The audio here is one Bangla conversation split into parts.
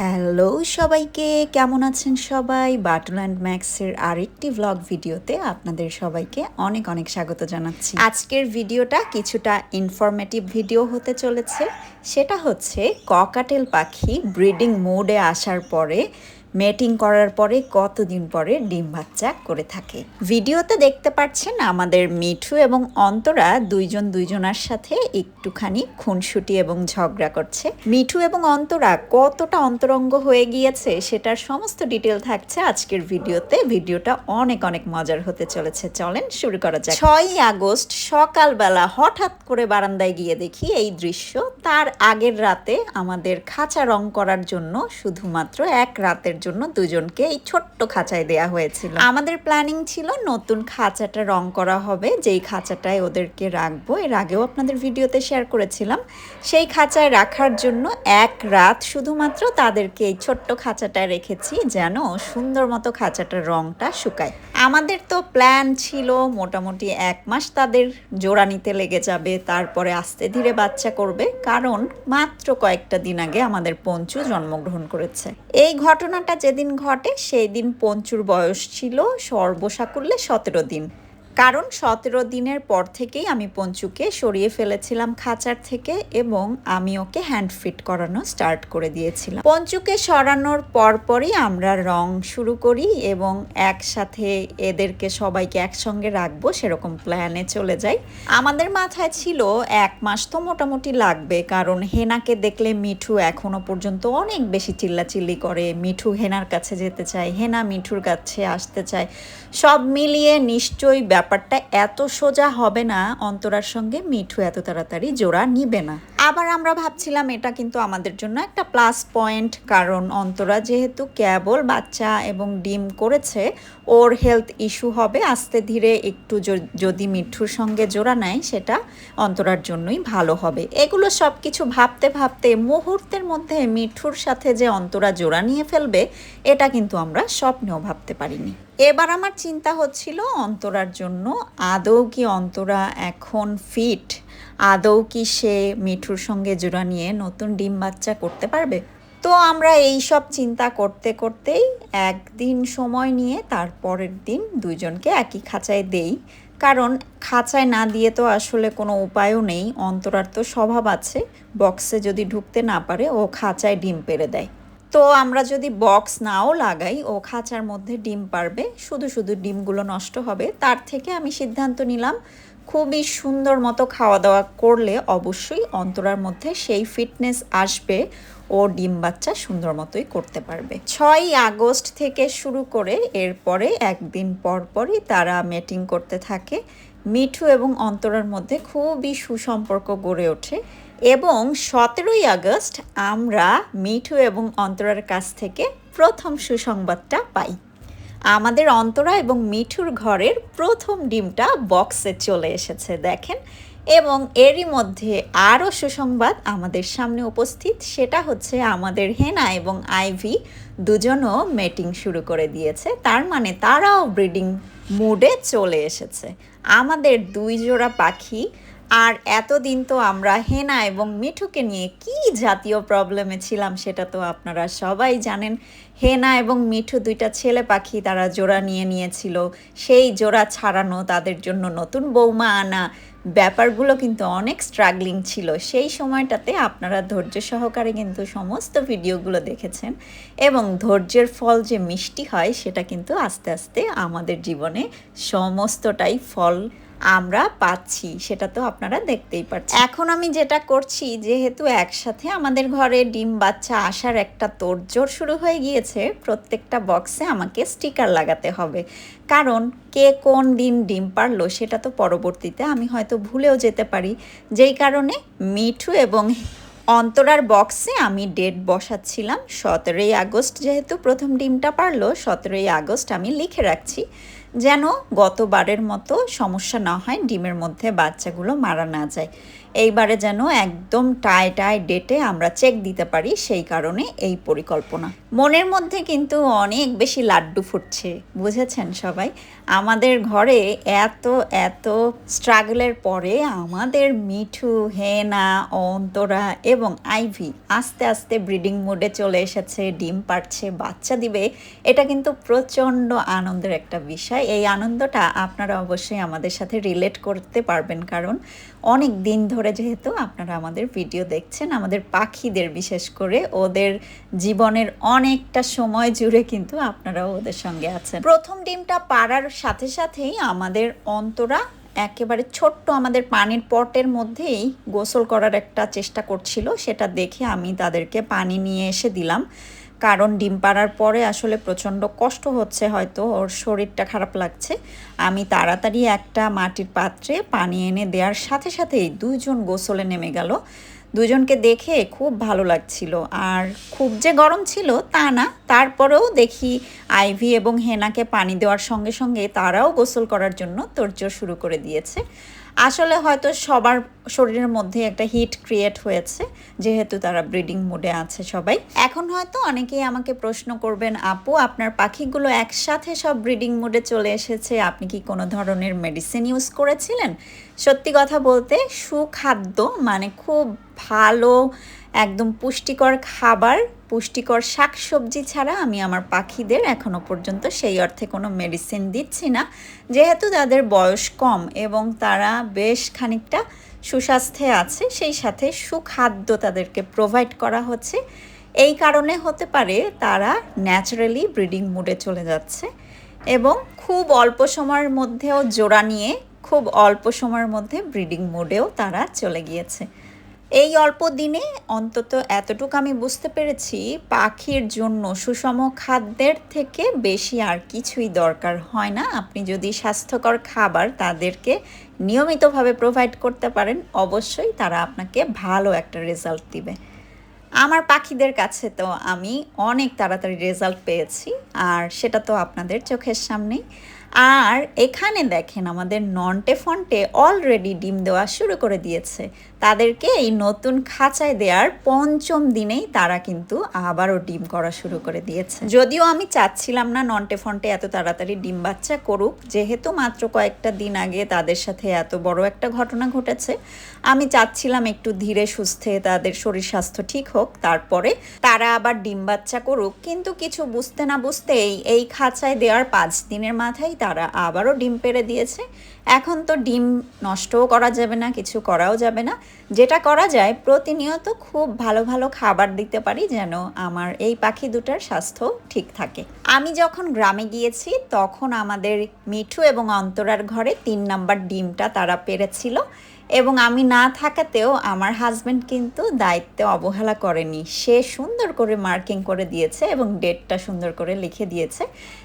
হ্যালো সবাইকে, কেমন আছেন সবাই? বাটল অ্যান্ড ম্যাক্সের আরেকটি ভ্লগ ভিডিওতে আপনাদের সবাইকে অনেক অনেক স্বাগত জানাচ্ছি। আজকের ভিডিওটা কিছুটা ইনফরমেটিভ ভিডিও হতে চলেছে। সেটা হচ্ছে ককাটেল পাখি ব্রিডিং মোডে আসার পরে মেটিং করার পরে কতদিন পরে ডিম বাচ্চা করে থাকে। ভিডিওতে দেখতে পাচ্ছেন আমাদের মিঠু এবং অন্তরা দুইজন দুইজনার সাথে একটুখানি খুনসুটি এবং ঝগড়া করছে। মিঠু এবং অন্তরা কতটা অন্তরঙ্গ হয়ে গিয়েছে সেটার সমস্ত ডিটেল থাকছে আজকের ভিডিওতে। ভিডিওটা অনেক অনেক মজার হতে চলেছে। চলেন শুরু করা যাক। ছয়ই আগস্ট সকালবেলা হঠাৎ করে বারান্দায় গিয়ে দেখি এই দৃশ্য। তার আগের রাতে আমাদের খাঁচা রং করার জন্য শুধুমাত্র এক রাতের জন্য দুজনকে এই ছোট্ট খাঁচায় দেয়া হয়েছিল। আমাদের প্ল্যানিং ছিল নতুন খাঁচাটা রং করা হবে, যেই খাঁচাটায় ওদেরকে রাখব। এর আগেও আপনাদের ভিডিওতে শেয়ার করেছিলাম। সেই খাঁচায় রাখার জন্য এক রাত শুধুমাত্র তাদেরকে এই ছোট্ট খাঁচাটায় রেখেছি যেন সুন্দর মতো খাঁচাটার রংটা শুকায়। আমাদের তো প্ল্যান ছিল মোটামুটি এক মাস তাদের জোড়া নিতে লেগে যাবে, তারপরে আস্তে ধীরে বাচ্চা করবে, কারণ মাত্র কয়েকটা দিন আগে আমাদের পঞ্চু জন্মগ্রহণ করেছে। এই ঘটনাটা যেদিন ঘটে, সেই দিন পঞ্চুর বয়স ছিল সর্বসাকুল্যে সতেরো দিন। কারণ সতেরো দিনের পর থেকেই আমি পঞ্চুকে সরিয়ে ফেলেছিলাম খাঁচার থেকে এবং আমি ওকে হ্যান্ড ফিট করানো স্টার্ট করে দিয়েছিলাম। পঞ্চুকে সরানোর পরপরই আমরা রং শুরু করি এবং একসাথে এদেরকে সবাইকে একসঙ্গে রাখব, সেরকম প্ল্যানে চলে যাই। আমাদের মাথায় ছিল এক মাস তো মোটামুটি লাগবে, কারণ হেনাকে দেখলে মিঠু এখনও পর্যন্ত অনেক বেশি চিল্লাচিল্লি করে। মিঠু হেনার কাছে যেতে চায়, হেনা মিঠুর কাছে আসতে চায়। সব মিলিয়ে নিশ্চয়ই ব্যাপারটা এত সোজা হবে না, অন্তরার সঙ্গে মিঠু এত তাড়াতাড়ি জোড়া নিবে না। আবার আমরা ভাবছিলাম এটা কিন্তু আমাদের জন্য একটা প্লাস পয়েন্ট কারণ অন্তরা যেহেতু কেবল বাচ্চা এবং ডিম করেছে, ওর হেলথ ইস্যু হবে। আস্তে ধীরে একটু যদি মিঠুর সঙ্গে জোড়া নেয়, সেটা অন্তরার জন্যই ভালো হবে। এগুলো সব কিছু ভাবতে ভাবতে মুহূর্তের মধ্যে মিঠুর সাথে যে অন্তরা জোড়া নিয়ে ফেলবে, এটা কিন্তু আমরা স্বপ্নেও ভাবতে পারিনি। এবার আমার চিন্তা হচ্ছিল অন্তরার জন্য। আদৌ কি অন্তরা এখন ফিট আদৌ কি সে মিঠুর সঙ্গে জোড়া নিয়ে নতুন ডিম বাচ্চা করতে পারবে? তো আমরা এই সব চিন্তা করতে করতেই একদিন সময় নিয়ে তারপরের দিন দুইজনকে একই খাঁচায় দেই। কারণ খাঁচায় না দিয়ে তো আসলে কোনো উপায়ও নেই। অন্তরার তো স্বভাব আছে। বক্সে যদি ঢুকতে না পারে, ও খাঁচায় ডিম পেরে দেয়। তো আমরা যদি বক্স নাও লাগাই, ও খাঁচার মধ্যে ডিম পারবে, শুধু শুধু ডিমগুলো নষ্ট হবে। তার থেকে আমি সিদ্ধান্ত নিলাম, খুবই সুন্দর মতো খাওয়া দাওয়া করলে অবশ্যই অন্তরার মধ্যে সেই ফিটনেস আসবে, ও ডিম বাচ্চা সুন্দর মতোই করতে পারবে। ছয়ই আগস্ট থেকে শুরু করে এরপরে একদিন পর পরই তারা মেটিং করতে থাকে। মিঠু এবং অন্তরার মধ্যে খুবই সুসম্পর্ক গড়ে ওঠে। এবং সতেরোই আগস্ট আমরা মিঠু এবং অন্তরার কাছ থেকে প্রথম সুসংবাদটা পাই। আমাদের অন্তরা এবং মিঠুর ঘরের প্রথম ডিমটা বক্সে চলে এসেছে, দেখেন। এবং এরই মধ্যে আরও সুসংবাদ আমাদের সামনে উপস্থিত, সেটা হচ্ছে আমাদের হেনা এবং আইভি দুজনও মেটিং শুরু করে দিয়েছে। তার মানে তারাও ব্রিডিং মুডে চলে এসেছে। আমাদের দুই জোড়া পাখি আর এতদিন তো আমরা হেনা এবং মিঠুকে নিয়ে কি জাতীয় প্রবলেমে ছিলাম সেটা তো আপনারা সবাই জানেন। হেনা এবং মিঠু দুইটা ছেলে পাখি তারা জোড়া নিয়ে নিয়েছিল। সেই জোড়া ছাড়ানো তাদের জন্য নতুন বৌমা আনা ব্যাপারগুলো কিন্তু অনেক স্ট্রাগলিং ছিল। সেই সময়টাতে আপনারা ধৈর্য সহকারে কিন্তু সমস্ত ভিডিওগুলো দেখেছেন এবং ধৈর্যের ফল যে মিষ্টি হয় সেটা কিন্তু আস্তে আস্তে আমাদের জীবনে সমস্তটাই ফল আমরা পাচ্ছি, সেটা তো আপনারা দেখতেই পাচ্ছেন। এখন আমি যেটা করছি, যেহেতু একসাথে আমাদের ঘরে ডিম বাচ্চা আসার একটা তোড়জোড় শুরু হয়ে গিয়েছে, প্রত্যেকটা বক্সে আমাকে স্টিকার লাগাতে হবে। কারণ কে কোন দিন ডিম পারল, সেটা তো পরবর্তীতে আমি হয়তো ভুলেও যেতে পারি। যেই কারণে মিঠু এবং অন্তরার বক্সে আমি ডেট বসাচ্ছিলাম, সতেরোই আগস্ট যেহেতু প্রথম ডিমটা পারল, সতেরোই আগস্ট আমি লিখে রাখছি। যেন গতবারের মতো সমস্যা না হয়, ডিমের মধ্যে বাচ্চাগুলো মারা না যায়। এইবারে যেন একদম টাই টাই ডেটে আমরা চেক দিতে পারি, সেই কারণে এই পরিকল্পনা। মনের মধ্যে কিন্তু অনেক বেশি লাড্ডু ফুটছে, বুঝেছেন সবাই? আমাদের ঘরে এত এত স্ট্রাগলের পরে আমাদের মিঠু, হেনা, অন্তরা এবং আইভি আস্তে আস্তে ব্রিডিং মোডে চলে এসেছে, ডিম পাড়ছে, বাচ্চা দিবে, এটা কিন্তু প্রচণ্ড আনন্দের একটা বিষয়। এই আনন্দটা আপনারা অবশ্যই আমাদের সাথে রিলেট করতে পারবেন। কারণ অনেক দিন ধরে যেহেতু আপনারা আমাদের ভিডিও দেখছেন, আমাদের পাখিদের বিশেষ করে ওদের জীবনের অনেকটা সময় জুড়ে কিন্তু আপনারাও ওদের সঙ্গে আছেন। প্রথম ডিমটা পাড়ার সাথে সাথেই আমাদের অন্তরা একেবারে ছোট্ট আমাদের পানির পটের মধ্যেই গোসল করার একটা চেষ্টা করছিল। সেটা দেখে আমি তাদেরকে পানি নিয়ে এসে দিলাম। কারণ ডিম পাড়ার পরে আসলে প্রচণ্ড কষ্ট হচ্ছে, হয়তো ওর শরীরটা খারাপ লাগছে। আমি তাড়াতাড়ি একটা মাটির পাত্রে পানি এনে দেওয়ার সাথে সাথেই দুইজন গোসলে নেমে গেল। দুজনকে দেখে খুব ভালো লাগছিল। আর খুব যে গরম ছিল তা না, তারপরেও দেখি আইভি এবং হেনাকে পানি দেওয়ার সঙ্গে সঙ্গে তারাও গোসল করার জন্য তোড়জোড় শুরু করে দিয়েছে। আসলে হয়তো সবার শরীরের মধ্যে একটা হিট ক্রিয়েট হয়েছে, যেহেতু তারা ব্রিডিং মুডে আছে সবাই। এখন হয়তো অনেকেই আমাকে প্রশ্ন করবেন, আপু, আপনার পাখিগুলো একসাথে সব ব্রিডিং মুডে চলে এসেছে, আপনি কি কোনো ধরনের মেডিসিন ইউজ করেছিলেন? সত্যি কথা বলতে, সুখাদ্য মানে খুব ভালো, একদম পুষ্টিকর খাবার পুষ্টিকর শাকসবজি ছাড়া আমি আমার পাখিদের এখনও পর্যন্ত সেই অর্থে কোনো মেডিসিন দিচ্ছি না। যেহেতু তাদের বয়স কম এবং তারা বেশ খানিকটা সুস্বাস্থ্যে আছে, সেই সাথে সুখাদ্য তাদেরকে প্রোভাইড করা হচ্ছে। এই কারণে হতে পারে তারা ন্যাচারালি ব্রিডিং মুডে চলে যাচ্ছে এবং খুব অল্প সময়ের মধ্যেও জোড়া নিয়ে, খুব অল্প সময়ের মধ্যে ব্রিডিং মোডেও তারা চলে গিয়েছে। এই অল্প দিনে অন্তত এতটুকু আমি বুঝতে পেরেছি, পাখির জন্য সুষম খাদ্যের থেকে বেশি আর কিছুই দরকার হয় না। আপনি যদি স্বাস্থ্যকর খাবার তাদেরকে নিয়মিতভাবে প্রোভাইড করতে পারেন, অবশ্যই তারা আপনাকে ভালো একটা রেজাল্ট দিবে। আমার পাখিদের কাছে তো আমি অনেক তাড়াতাড়ি রেজাল্ট পেয়েছি, আর সেটা তো আপনাদের চোখের সামনেই। আর এখানে দেখেন আমাদের নন্টে ফন্টে অলরেডি ডিম দেওয়া শুরু করে দিয়েছে। তাদেরকে এই নতুন খাঁচায় দেওয়ার পঞ্চম দিনেই তারা কিন্তু আবারও ডিম করা শুরু করে দিয়েছে। যদিও আমি চাচ্ছিলাম না নন্টে ফন্টে এত তাড়াতাড়ি ডিম বাচ্চা করুক, যেহেতু মাত্র কয়েকটা দিন আগে তাদের সাথে এত বড় একটা ঘটনা ঘটেছে। আমি চাচ্ছিলাম একটু ধীরে সুস্থে তাদের শরীর স্বাস্থ্য ঠিক হোক, তারপরে তারা আবার ডিম বাচ্চা করুক, কিন্তু কিছু বুঝতে না বুঝতেই এই খাঁচায় দেওয়ার পাঁচ দিনের মাথায় তারা আবারও ডিম পেড়ে দিয়েছে। এখন তো ডিম নষ্টও করা যাবে না, কিছু করাও যাবে না। যেটা করা যায়, প্রতিনিয়ত খুব ভালো ভালো খাবার দিতে পারি যেন আমার এই পাখি দুটার স্বাস্থ্য ঠিক থাকে। আমি যখন গ্রামে গিয়েছি, তখন আমাদের মিঠু এবং অন্তরার ঘরে তিন নাম্বার ডিমটা তারা পেরেছিল এবং আমি না থাকাতেও আমার হাজব্যান্ড কিন্তু দায়িত্বে অবহেলা করেনি। সে সুন্দর করে মার্কিং করে দিয়েছে এবং ডেটটা সুন্দর করে লিখে দিয়েছে।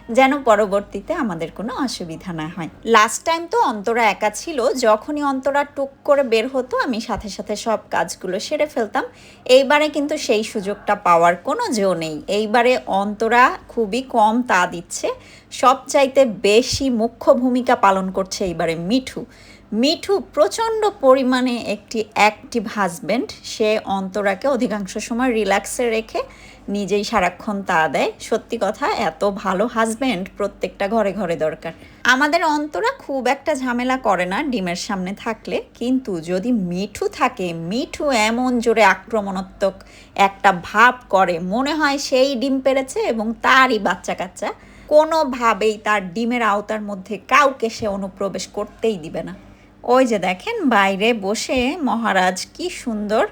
যেন পরবর্তীতে আমাদের কোনো অসুবিধা না হয়। লাস্ট টাইম তো অন্তরা একা ছিল, যখনই অন্তরা টুক করে বের হতো, আমি সাথে সাথে সব কাজগুলো সেরে ফেলতাম। এইবারে কিন্তু সেই সুযোগটা পাওয়ার কোনো জো নেই। এইবারে অন্তরা খুবই কম তা দিচ্ছে। সবচাইতে বেশি মুখ্য ভূমিকা পালন করছে এইবারে মিঠু। মিঠু প্রচণ্ড পরিমাণে একটি অ্যাক্টিভ হাজব্যান্ড সে অন্তরাকে অধিকাংশ সময় রিল্যাক্সে রেখে নিজেই সারাক্ষণ তা দেয়। সত্যি কথা, এত ভালো হাজব্যান্ড প্রত্যেকটা ঘরে ঘরে দরকার। আমাদের অন্তরা খুব একটা ঝামেলা করে না ডিমের সামনে থাকলে। কিন্তু যদি মিঠু থাকে, মিঠু এমন জোরে আক্রমণাত্মক একটা ভাব করে, মনে হয় সেই ডিম পেরেছে এবং তারই বাচ্চা কাচ্চা কোনোভাবেই তার ডিমের আওতার মধ্যে কাউকে সে অনুপ্রবেশ করতেই দিবে না। ওই যে দেখেন বাইরে বসে মহারাজ কি সুন্দর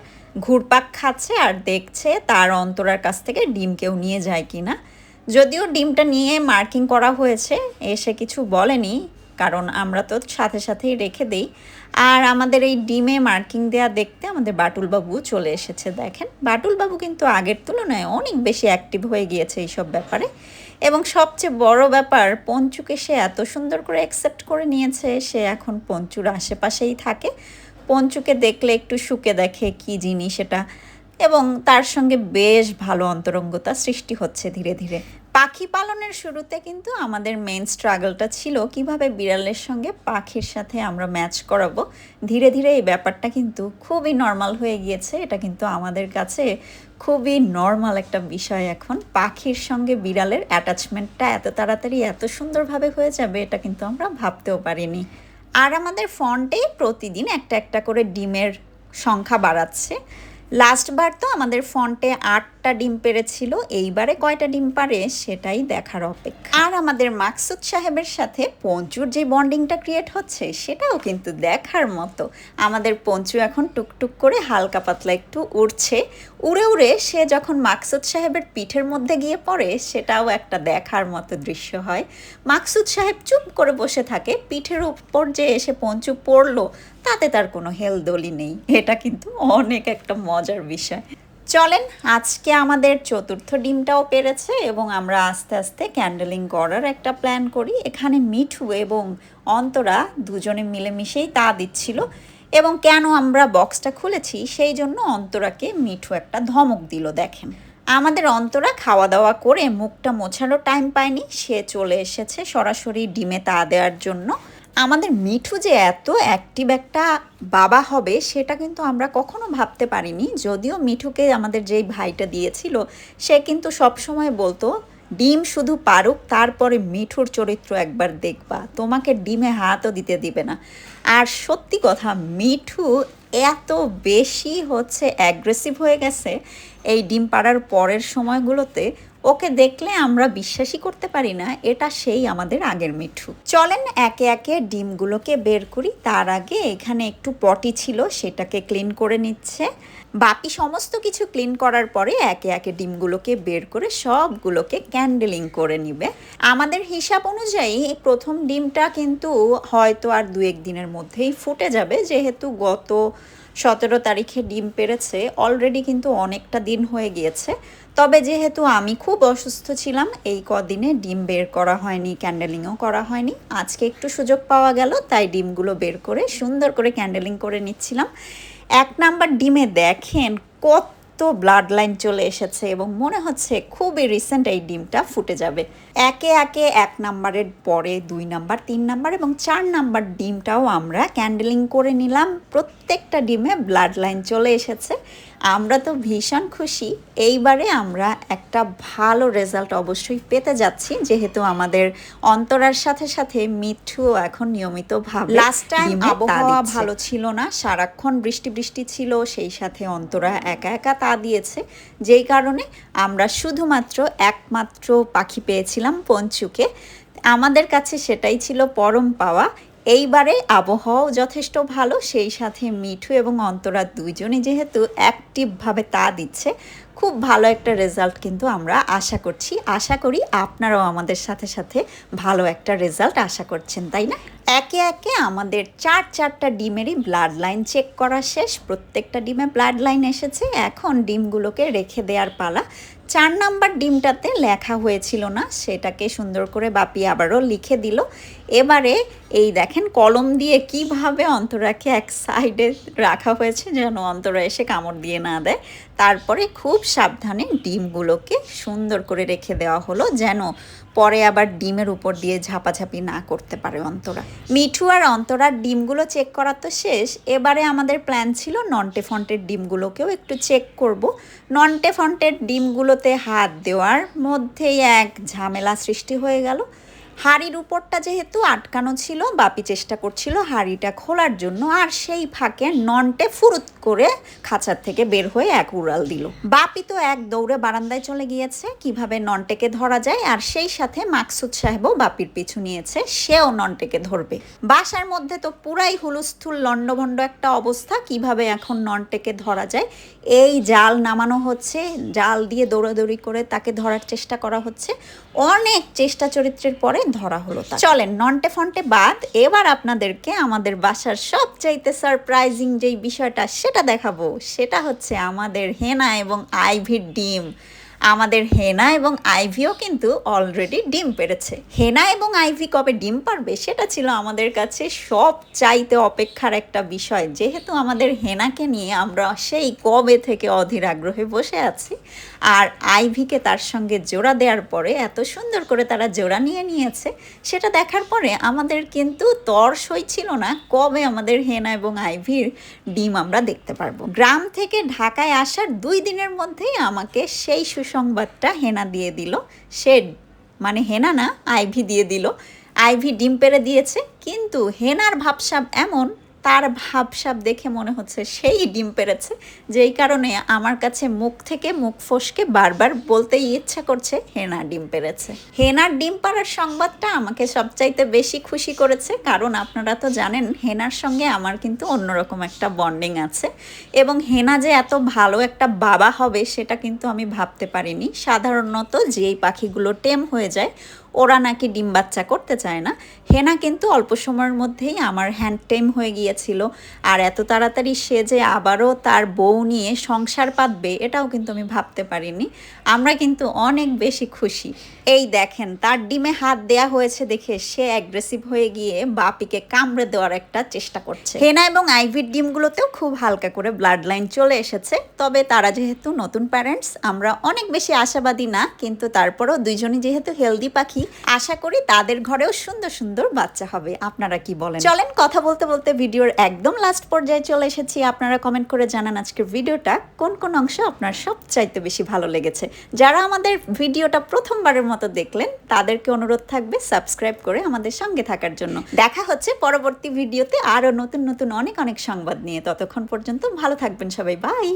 ঘুরপাক খাচ্ছে আর দেখছে তার অন্তরার কাছ থেকে ডিম কেউ নিয়ে যায় কি না যদিও ডিমটা নিয়ে মার্কিং করা হয়েছে, এসে কিছু বলেনি, কারণ আমরা তো সাথে সাথেই রেখে দেই। আর আমাদের এই ডিমে মার্কিং দেয়া দেখতে আমাদের বাটুলবাবু চলে এসেছে, দেখেন। বাটুলবাবু কিন্তু আগের তুলনায় অনেক বেশি অ্যাক্টিভ হয়ে গিয়েছে এইসব ব্যাপারে। এবং সবচেয়ে বড় ব্যাপার, পঞ্চুকে সে এত সুন্দর করে অ্যাকসেপ্ট করে নিয়েছে, সে এখন পঞ্চুর আশেপাশেই থাকে। পঞ্চুকে দেখলে একটু শুকে দেখে কি জিনিস এটা। এবং তার সঙ্গে বেশ ভালো অন্তরঙ্গতা সৃষ্টি হচ্ছে ধীরে ধীরে। পাখি পালনের শুরুতে কিন্তু আমাদের মেন স্ট্রাগলটা ছিল কীভাবে বিড়ালের সঙ্গে পাখির সাথে আমরা ম্যাচ করাবো। ধীরে ধীরে এই ব্যাপারটা কিন্তু খুবই নর্মাল হয়ে গিয়েছে। এটা কিন্তু আমাদের কাছে খুবই নর্মাল একটা বিষয় এখন। পাখির সঙ্গে বিড়ালের অ্যাটাচমেন্টটা এত তাড়াতাড়ি এত সুন্দরভাবে হয়ে যাবে, এটা কিন্তু আমরা ভাবতেও পারিনি। আর আমাদের ফন্টে প্রতিদিন একটা একটা করে ডিমের সংখ্যা বাড়াচ্ছে। লাস্টবার তো আমাদের ফন্টে আটটা ডিম পেরেছিল, এইবারে কয়টা ডিম পারে সেটাই দেখার অপেক্ষা। আর আমাদের মাকসুদ সাহেবের সাথে পঞ্চুর যে বন্ডিংটা ক্রিয়েট হচ্ছে সেটাও কিন্তু দেখার মতো। আমাদের পঞ্চু এখন টুকটুক করে হালকা পাতলা একটু উড়ছে। উড়ে উড়ে সে যখন মাকসুদ সাহেবের পিঠের মধ্যে গিয়ে পড়ে সেটাও একটা দেখার মতো দৃশ্য হয়। মাকসুদ সাহেব চুপ করে বসে থাকে, পিঠের উপর যে এসে পঞ্চু পড়ল তাতে তার কোনো হেলদোলি নেই। এটা কিন্তু অনেক একটা মজার বিষয়। চলেন, আজকে আমাদের চতুর্থ ডিমটাও পেরেছে এবং আমরা আস্তে আস্তে ক্যান্ডেলিং করার একটা প্ল্যান করি। এখানে মিঠু এবং অন্তরা দুজনে মিলেমিশেই তা দিচ্ছিল এবং কেন আমরা বক্সটা খুলেছি, সেই জন্য অন্তরাকে মিঠু একটা ধমক দিল, দেখেন। আমাদের অন্তরা খাওয়া দাওয়া করে মুখটা মোছারও টাইম পায়নি। সে চলে এসেছে সরাসরি ডিমে তা দেওয়ার জন্য। আমাদের মিঠু যে এত অ্যাক্টিভ একটা বাবা হবে, সেটা কিন্তু আমরা কখনো ভাবতে পারিনি। যদিও মিঠুকে আমাদের যেই ভাইটা দিয়েছিল, সে কিন্তু সবসময় বলতো, ডিম শুধু পারুক, তারপরে মিঠুর চরিত্র একবার দেখবা। তোমাকে ডিমে হাতও দিতে দিবে না। আর সত্যি কথা, মিঠু এত বেশি হচ্ছে অ্যাগ্রেসিভ হয়ে গেছে, এই ডিম পাড়ার পরের সময়গুলোতে। ওকে দেখলে আমরা বিশ্বাসই করতে পারি না, এটা সেই আমাদের আগের মিঠু। চলেন একে একে ডিমগুলোকে বের করি, তার আগে এখানে একটু পটি ছিল, সেটাকে ক্লিন করে নিচ্ছে। বাকি সমস্ত কিছু ক্লিন করার পরে একে একে ডিমগুলোকে বের করে সবগুলোকে ক্যান্ডেলিং করে নিবে। আমাদের হিসাব অনুযায়ী প্রথম ডিমটা কিন্তু হয়তো আর দু এক দিনের মধ্যেই ফুটে যাবে, যেহেতু গত সতেরো তারিখে ডিম পেরেছে অলরেডি কিন্তু অনেকটা দিন হয়ে গিয়েছে। তবে যেহেতু আমি খুব অসুস্থ ছিলাম, এই কদিনে ডিম বের করা হয়নি ক্যান্ডেলিংও করা হয়নি। আজকে একটু সুযোগ পাওয়া গেল, তাই ডিমগুলো বের করে সুন্দর করে ক্যান্ডেলিং করে নিচ্ছিলাম। এক নাম্বার ডিমে দেখেন কত ব্লাড লাইন চলে এসেছে এবং মনে হচ্ছে খুবই রিসেন্ট এই ডিমটা ফুটে যাবে। একে একে এক নাম্বারের পরে দুই নাম্বার, তিন নাম্বার এবং চার নাম্বার ডিমটাও আমরা ক্যান্ডেলিং করে নিলাম। প্রত্যেকটা ডিমে ব্লাড লাইন চলে এসেছে। আমরা তো ভীষণ খুশি। এইবারে আমরা একটা ভালো রেজাল্ট অবশ্যই পেতে যাচ্ছি যেহেতু আমাদের অন্তরার সাথে সাথে মিঠু এখন নিয়মিত ভাব লাস্ট টাইম আবহাওয়া ভালো ছিল না সারাক্ষণ বৃষ্টি বৃষ্টি ছিল সেই সাথে অন্তরা একা একা তা দিয়েছে। যেই কারণে আমরা শুধুমাত্র একমাত্র পাখি পেয়েছিলাম পঞ্চুকে। আমাদের কাছে সেটাই ছিল পরম পাওয়া। এইবারে আবহাওয়াও যথেষ্ট ভালো, সেই সাথে মিঠু এবং অন্তরা দুইজনই যেহেতু অ্যাক্টিভভাবে তা দিচ্ছে, খুব ভালো একটা রেজাল্ট কিন্তু আমরা আশা করছি। আশা করি আপনারাও আমাদের সাথে সাথে ভালো একটা রেজাল্ট আশা করছেন, তাই না? একে একে আমাদের চার চারটা ডিমেরই ব্লাড লাইন চেক করা শেষ। প্রত্যেকটা ডিমে ব্লাড লাইন এসেছে। এখন ডিমগুলোকে রেখে দেওয়ার পালা। চার নাম্বার ডিমটাতে লেখা হয়েছিল না, সেটাকে সুন্দর করে বাপি আবারও লিখে দিল। এবারে এই দেখেন কলম দিয়ে কীভাবে অন্তরাকে এক সাইডে রাখা হয়েছে যেন অন্তরা এসে কামড় দিয়ে না দেয়। তারপরে খুব সাবধানে ডিমগুলোকে সুন্দর করে রেখে দেওয়া হলো যেন পরে আবার ডিমের উপর দিয়ে ঝাপাঝাপি না করতে পারে অন্তরা। মিঠু আর অন্তরার ডিমগুলো চেক করা তো শেষ। এবারে আমাদের প্ল্যান ছিল নন্টে ফন্টের ডিমগুলোকেও একটু চেক করব। নন্টে ফন্টের ডিমগুলোতে হাত দেওয়ার মধ্যেই এক ঝামেলা সৃষ্টি হয়ে গেল। হাড়ির উপরটা যেহেতু আটকানো ছিল, বাপি চেষ্টা করছিল হাড়িটা খোলার জন্য, আর সেই ফাঁকে ননটে ফুরুত করে খাঁচার থেকে বের হয়ে এক উড়াল দিল। বাপি তো এক দৌড়ে বারান্দায় চলে গিয়েছে, কীভাবে ননটেকে ধরা যায়, আর সেই সাথে মাকসুদ সাহেবও বাপির পিছু নিয়েছে, সেও ননটেকে ধরবে। বাসার মধ্যে তো পুরাই হুলুস্থুল, লণ্ডভণ্ড একটা অবস্থা, কীভাবে এখন ননটেকে ধরা যায়? এই জাল নামানো হচ্ছে, জাল দিয়ে দৌড়াদৌড়ি করে তাকে ধরার চেষ্টা করা হচ্ছে। অনেক চেষ্টা চরিত্রের পরে ধরা হলো চলেন, নন্টে ফন্টে বাদ, এবার আপনাদেরকে আমাদের বাসার সবচাইতে সারপ্রাইজিং যেই বিষয়টা সেটা দেখাবো। সেটা হচ্ছে আমাদের হেনা এবং আইভির ডিম। আমাদের হেনা এবং আইভিও কিন্তু অলরেডি ডিম পেড়েছে হেনা এবং আইভি কবে ডিম পারবে সেটা ছিল আমাদের কাছে সব চাইতে অপেক্ষার একটা বিষয়। যেহেতু আমাদের হেনাকে নিয়ে আমরা সেই কবে থেকে অধীর আগ্রহে বসে আছি, আর আইভিকে তার সঙ্গে জোড়া দেওয়ার পরে এত সুন্দর করে তারা জোড়া নিয়ে নিয়েছে, সেটা দেখার পরে আমাদের কিন্তু তর সই ছিল না কবে আমাদের হেনা এবং আইভির ডিম আমরা দেখতে পারব। গ্রাম থেকে ঢাকায় আসার দুই দিনের মধ্যেই আমাকে সেই সুসংবাদটা হেনা দিয়ে দিল। সে মানে হেনা না, আইভি দিয়ে দিল। আইভি ডিম পেড়ে দিয়েছে, কিন্তু হেনার ভাবসাব এমন তার ভাবসাব দেখে মনে হচ্ছে সেই ডিম পেরেছে, যেই কারণে আমার কাছে মুখ থেকে মুখ ফসকে বারবার বলতেই ইচ্ছা করছে হেনা ডিম পেরেছে। হেনার ডিম পাড়ার সংবাদটা আমাকে সবচাইতে বেশি খুশি করেছে, কারণ আপনারা তো জানেন হেনার সঙ্গে আমার কিন্তু অন্যরকম একটা বন্ডিং আছে এবং হেনা যে এত ভালো একটা বাবা হবে সেটা কিন্তু আমি ভাবতে পারিনি। সাধারণত যেই পাখিগুলো টেম হয়ে যায় ওরা নাকি ডিম বাচ্চা করতে চায় না। হেনা কিন্তু অল্প সময়ের মধ্যেই আমার হ্যান্ড টেম হয়ে গিয়েছিল। আর এত তাড়াতাড়ি সে যে আবারও তার বউ নিয়ে সংসার পাতবে, এটাও কিন্তু আমি ভাবতে পারিনি। আমরা কিন্তু অনেক বেশি খুশি। এই দেখেন, তার ডিমে হাত দেয়া হয়েছে দেখে সে অ্যাগ্রেসিভ হয়ে গিয়ে বাপিকে কামড়ে দেওয়ার একটা চেষ্টা করছে। হেনা এবং আইভির ডিমগুলোতেও খুব হালকা করে ব্লাড লাইন চলে এসেছে। তবে তারা যেহেতু নতুন প্যারেন্টস আমরা অনেক বেশি আশাবাদী না, কিন্তু তারপরেও দুইজনই যেহেতু হেলদি পাখি আশা করি তাদের ঘরেও সুন্দর সুন্দর বাচ্চা হবে। আপনারা কি বলেন? চলেন কথা বলতে বলতে ভিডিওর একদম লাস্ট পর্যায়ে চলে এসেছি। আপনারা কমেন্ট করে জানান আজকের ভিডিওটা কোন কোন অংশ আপনার সবচাইতে বেশি ভালো লেগেছে। যারা আমাদের ভিডিওটা প্রথমবারের মতো দেখলেন, তাদেরকে অনুরোধ থাকবে সাবস্ক্রাইব করে আমাদের সঙ্গে থাকার জন্য। দেখা হচ্ছে পরবর্তী ভিডিওতে আরও নতুন নতুন অনেক অনেক সংবাদ নিয়ে। ততক্ষণ পর্যন্ত ভালো থাকবেন সবাই। বাই